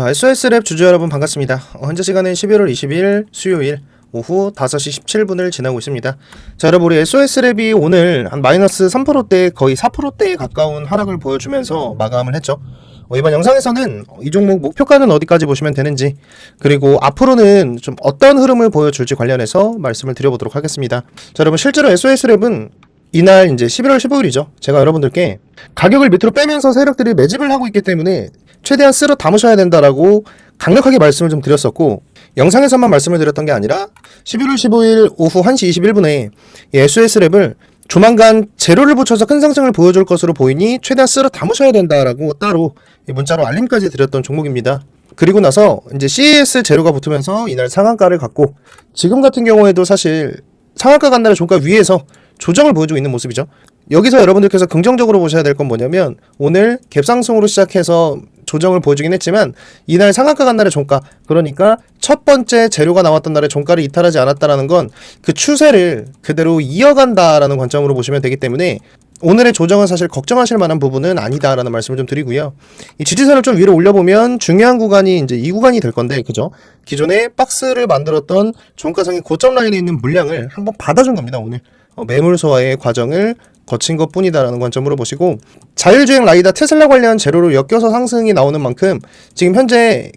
자, SOS랩 주주 여러분 반갑습니다. 어, 현재 시간은 11월 20일 수요일 오후 5시 17분을 지나고 있습니다. 자, 여러분 우리 SOS랩이 오늘 한 마이너스 3%대 거의 4%대에 가까운 하락을 보여주면서 마감을 했죠. 어, 이번 영상에서는 이 종목 목표가는 어디까지 보시면 되는지 그리고 앞으로는 좀 어떤 흐름을 보여줄지 관련해서 말씀을 드려보도록 하겠습니다. 자, 여러분 실제로 SOS랩은 이날 이제 11월 15일이죠. 제가 여러분들께 가격을 밑으로 빼면서 세력들이 매집을 하고 있기 때문에 최대한 쓸어 담으셔야 된다라고 강력하게 말씀을 좀 드렸었고 영상에서만 말씀을 드렸던 게 아니라 11월 15일 오후 1시 21분에 SOS랩을 조만간 재료를 붙여서 큰 상승을 보여줄 것으로 보이니 최대한 쓸어 담으셔야 된다라고 따로 이 문자로 알림까지 드렸던 종목입니다. 그리고 나서 이제 CES 재료가 붙으면서 이날 상한가를 갖고 지금 같은 경우에도 사실 상한가 간 날의 종가 위에서 조정을 보여주고 있는 모습이죠. 여기서 여러분들께서 긍정적으로 보셔야 될 건 뭐냐면 오늘 갭상승으로 시작해서 조정을 보여주긴 했지만 이날 상한가 간 날의 종가 그러니까 첫 번째 재료가 나왔던 날의 종가를 이탈하지 않았다라는 건 그 추세를 그대로 이어간다라는 관점으로 보시면 되기 때문에 오늘의 조정은 사실 걱정하실 만한 부분은 아니다라는 말씀을 좀 드리고요. 이 지지선을 좀 위로 올려보면 중요한 구간이 이제 이 구간이 될 건데, 그죠? 기존에 박스를 만들었던 종가상의 고점 라인에 있는 물량을 한번 받아준 겁니다, 오늘. 어, 매물 소화의 과정을 거친 것 뿐이다라는 관점으로 보시고, 자율주행 라이다 테슬라 관련 재료로 엮여서 상승이 나오는 만큼 지금 현재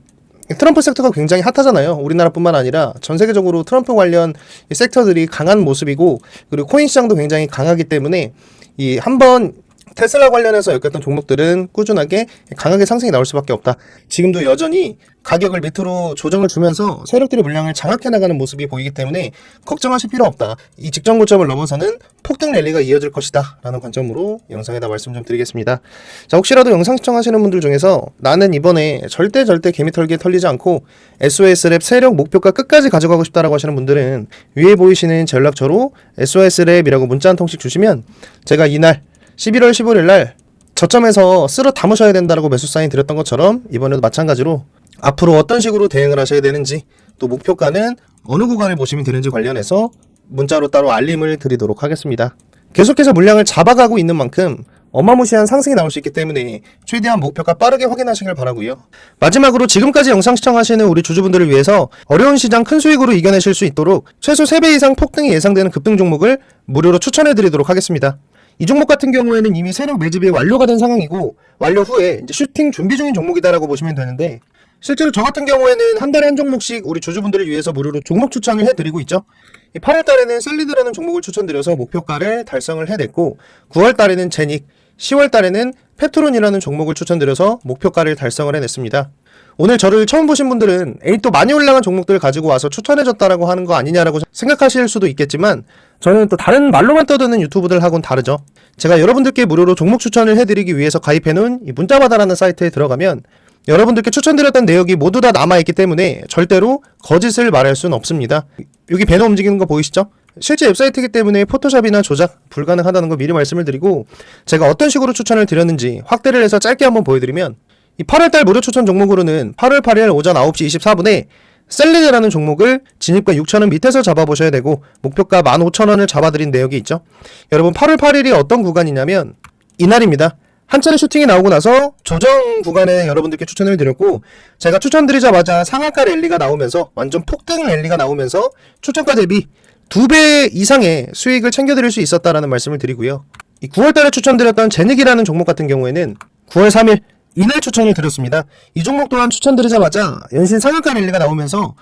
트럼프 섹터가 굉장히 핫하잖아요. 우리나라뿐만 아니라 전 세계적으로 트럼프 관련 이 섹터들이 강한 모습이고 그리고 코인 시장도 굉장히 강하기 때문에 이 한번 테슬라 관련해서 엮였던 종목들은 꾸준하게 강하게 상승이 나올 수밖에 없다. 지금도 여전히 가격을 밑으로 조정을 주면서 세력들의 물량을 장악해 나가는 모습이 보이기 때문에 걱정하실 필요 없다. 이 직전 고점을 넘어서는 폭등 랠리가 이어질 것이다. 라는 관점으로 영상에다 말씀 좀 드리겠습니다. 자, 혹시라도 영상 시청하시는 분들 중에서 나는 이번에 절대 절대 개미털기에 털리지 않고 SOS랩 세력 목표가 끝까지 가져가고 싶다라고 하시는 분들은 위에 보이시는 제 연락처로 SOS랩이라고 문자 한 통씩 주시면 제가 이날 11월 15일 날 저점에서 쓸어 담으셔야 된다라고 매수 사인 드렸던 것처럼 이번에도 마찬가지로 앞으로 어떤 식으로 대응을 하셔야 되는지 또 목표가는 어느 구간을 보시면 되는지 관련해서 문자로 따로 알림을 드리도록 하겠습니다. 계속해서 물량을 잡아가고 있는 만큼 어마무시한 상승이 나올 수 있기 때문에 최대한 목표가 빠르게 확인하시길 바라고요. 마지막으로 지금까지 영상 시청하시는 우리 주주분들을 위해서 어려운 시장 큰 수익으로 이겨내실 수 있도록 최소 3배 이상 폭등이 예상되는 급등 종목을 무료로 추천해 드리도록 하겠습니다. 이 종목 같은 경우에는 이미 세력 매집이 완료가 된 상황이고 완료 후에 이제 슈팅 준비 중인 종목이다라고 보시면 되는데 실제로 저 같은 경우에는 한 달에 한 종목씩 우리 주주분들을 위해서 무료로 종목 추천을 해드리고 있죠. 8월 달에는 셀리드라는 종목을 추천드려서 목표가를 달성을 해냈고 9월 달에는 제닉, 10월 달에는 페트론이라는 종목을 추천드려서 목표가를 달성을 해냈습니다. 오늘 저를 처음 보신 분들은 에이 또 많이 올라간 종목들을 가지고 와서 추천해줬다라고 하는 거 아니냐라고 생각하실 수도 있겠지만 저는 또 다른 말로만 떠드는 유튜브들하고는 다르죠. 제가 여러분들께 무료로 종목 추천을 해드리기 위해서 가입해놓은 이 문자바다라는 사이트에 들어가면 여러분들께 추천드렸던 내역이 모두 다 남아있기 때문에 절대로 거짓을 말할 수는 없습니다. 여기 배너 움직이는 거 보이시죠? 실제 웹사이트이기 때문에 포토샵이나 조작 불가능하다는 거 미리 말씀을 드리고 제가 어떤 식으로 추천을 드렸는지 확대를 해서 짧게 한번 보여드리면 이 8월달 무료 추천 종목으로는 8월 8일 오전 9시 24분에 셀리드라는 종목을 진입가 6천원 밑에서 잡아보셔야 되고 목표가 15,000원을 잡아드린 내역이 있죠. 여러분 8월 8일이 어떤 구간이냐면 이날입니다. 한 차례 슈팅이 나오고 나서 조정 구간에 여러분들께 추천을 드렸고 제가 추천드리자마자 상한가 랠리가 나오면서 완전 폭등 랠리가 나오면서 추천가 대비 두배 이상의 수익을 챙겨드릴 수 있었다라는 말씀을 드리고요. 이 9월달에 추천드렸던 제닉이라는 종목 같은 경우에는 9월 3일 이날 추천을 드렸습니다. 이 종목 또한 추천드리자마자 연신 상한가 랠리가 나오면서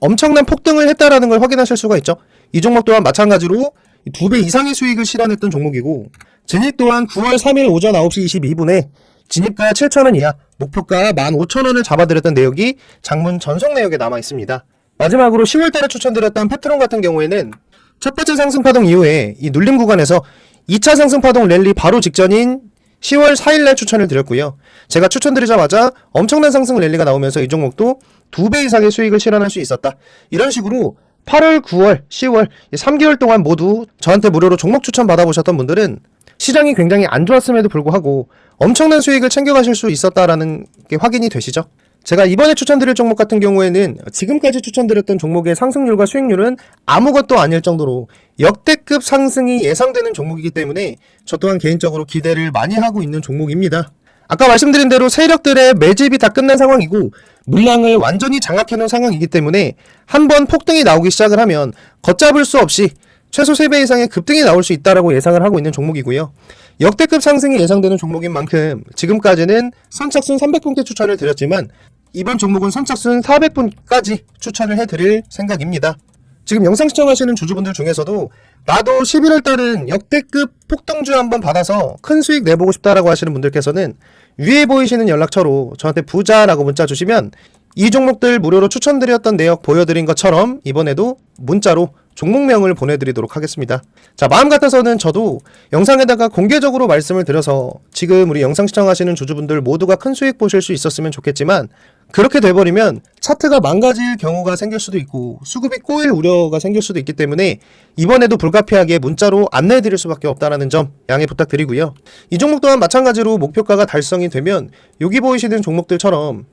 엄청난 폭등을 했다라는 걸 확인하실 수가 있죠. 이 종목 또한 마찬가지로 두 배 이상의 수익을 실현했던 종목이고 제닉 또한 9월 3일 오전 9시 22분에 진입가 7,000원 이하, 목표가 15,000원을 잡아드렸던 내역이 장문 전송 내역에 남아 있습니다. 마지막으로 10월달에 추천드렸던 페트론 같은 경우에는 첫 번째 상승 파동 이후에 이 눌림 구간에서 2차 상승 파동 랠리 바로 직전인 10월 4일날 추천을 드렸고요. 제가 추천드리자마자 엄청난 상승 랠리가 나오면서 이 종목도 두배 이상의 수익을 실현할 수 있었다. 이런 식으로 8월, 9월, 10월 3개월 동안 모두 저한테 무료로 종목 추천 받아보셨던 분들은 시장이 굉장히 안 좋았음에도 불구하고 엄청난 수익을 챙겨가실 수 있었다라는 게 확인이 되시죠? 제가 이번에 추천드릴 종목 같은 경우에는 지금까지 추천드렸던 종목의 상승률과 수익률은 아무것도 아닐 정도로 역대급 상승이 예상되는 종목이기 때문에 저 또한 개인적으로 기대를 많이 하고 있는 종목입니다. 아까 말씀드린 대로 세력들의 매집이 다 끝난 상황이고 물량을 완전히 장악해 놓은 상황이기 때문에 한 번 폭등이 나오기 시작을 하면 걷잡을 수 없이 최소 3배 이상의 급등이 나올 수 있다라고 예상을 하고 있는 종목이고요. 역대급 상승이 예상되는 종목인 만큼 지금까지는 선착순 300분께 추천을 드렸지만 이번 종목은 선착순 400분까지 추천을 해드릴 생각입니다. 지금 영상 시청하시는 주주분들 중에서도 나도 11월 달은 역대급 폭등주 한번 받아서 큰 수익 내보고 싶다라고 하시는 분들께서는 위에 보이시는 연락처로 저한테 부자라고 문자 주시면 이 종목들 무료로 추천드렸던 내역 보여드린 것처럼 이번에도 문자로 종목명을 보내드리도록 하겠습니다. 자, 마음 같아서는 저도 영상에다가 공개적으로 말씀을 드려서 지금 우리 영상 시청하시는 주주분들 모두가 큰 수익 보실 수 있었으면 좋겠지만 그렇게 돼버리면 차트가 망가질 경우가 생길 수도 있고 수급이 꼬일 우려가 생길 수도 있기 때문에 이번에도 불가피하게 문자로 안내해 드릴 수밖에 없다라는 점 양해 부탁드리고요. 이 종목 또한 마찬가지로 목표가가 달성이 되면 여기 보이시는 종목들처럼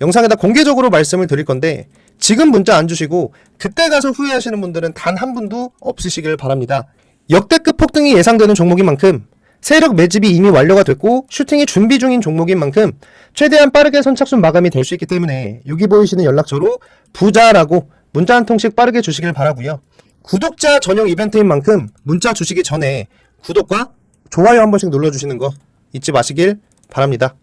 영상에다 공개적으로 말씀을 드릴 건데 지금 문자 안 주시고 그때 가서 후회하시는 분들은 단 한 분도 없으시길 바랍니다. 역대급 폭등이 예상되는 종목인 만큼 세력 매집이 이미 완료가 됐고 슈팅이 준비 중인 종목인 만큼 최대한 빠르게 선착순 마감이 될 수 있기 때문에 여기 보이시는 연락처로 부자라고 문자 한 통씩 빠르게 주시길 바라고요. 구독자 전용 이벤트인 만큼 문자 주시기 전에 구독과 좋아요 한 번씩 눌러주시는 거 잊지 마시길 바랍니다.